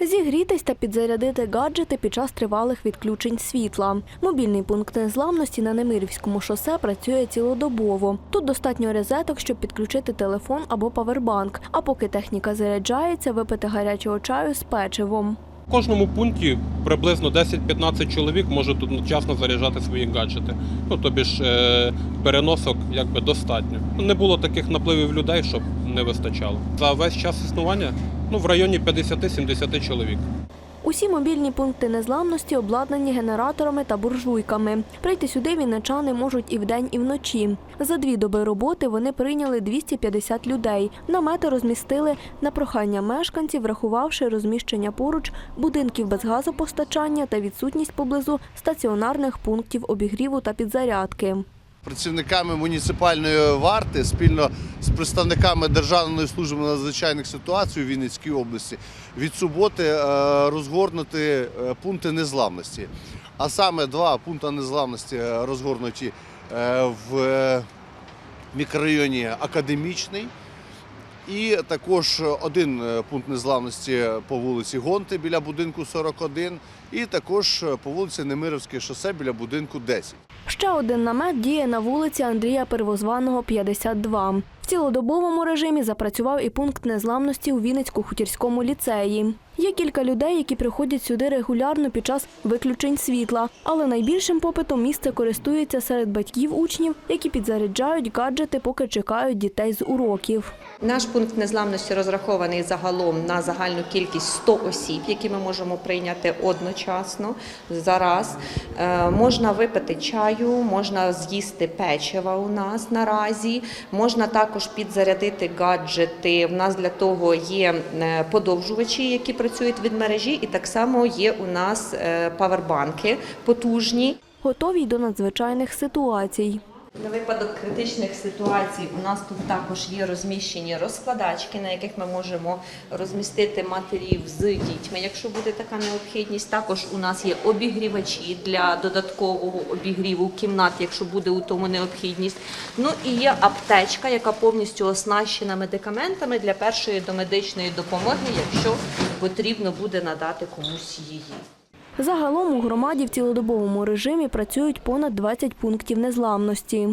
Зігрітись та підзарядити гаджети під час тривалих відключень світла. Мобільний пункт незламності на Немирівському шосе працює цілодобово. Тут достатньо розеток, щоб підключити телефон або павербанк. А поки техніка заряджається, випити гарячого чаю з печивом. В кожному пункті приблизно 10-15 чоловік можуть одночасно заряджати свої гаджети. Ну тобі ж е, переносок якби достатньо. Не було таких напливів людей, щоб не вистачало. За весь час існування ну в районі 50-70 чоловік. Усі мобільні пункти незламності обладнані генераторами та буржуйками. Прийти сюди вінничани можуть і вдень, і вночі. За дві доби роботи вони прийняли 250 людей. Намети розмістили на прохання мешканців, врахувавши розміщення поруч будинків без газопостачання та відсутність поблизу стаціонарних пунктів обігріву та підзарядки. Працівниками муніципальної варти спільно з представниками Державної служби надзвичайних ситуацій у Вінницькій області від суботи е, розгорнути е, пункти незламності. А саме два пункти незламності е, розгорнуті в мікрорайоні Академічний. І також один е, пункт незламності по вулиці Гонти біля будинку 41, і також е, по вулиці Немировське шосе біля будинку 10. Ще один намет діє на вулиці Андрія Первозваного, 52. Цілодобовому режимі запрацював і пункт незламності у Вінницько-хутірському ліцеї. Є кілька людей, які приходять сюди регулярно під час виключень світла, але найбільшим попитом місце користується серед батьків учнів, які підзаряджають гаджети, поки чекають дітей з уроків. Наш пункт незламності розрахований загалом на загальну кількість 100 осіб, які ми можемо прийняти одночасно зараз. Е, можна випити чаю, можна з'їсти печива у нас наразі. Можна також підзарядити гаджети. В нас для того є е, подовжувачі, які працюють від мережі, і так само є у нас е, павербанки потужні. Готові до надзвичайних ситуацій. На випадок критичних ситуацій у нас тут також є розміщені розкладачки, на яких ми можемо розмістити матерів з дітьми, якщо буде така необхідність. Також у нас є обігрівачі для додаткового обігріву кімнат, якщо буде у тому необхідність. Ну і є аптечка, яка повністю оснащена медикаментами для першої домедичної допомоги, якщо потрібно буде надати комусь її. Загалом у громаді в цілодобовому режимі працюють понад 20 пунктів незламності.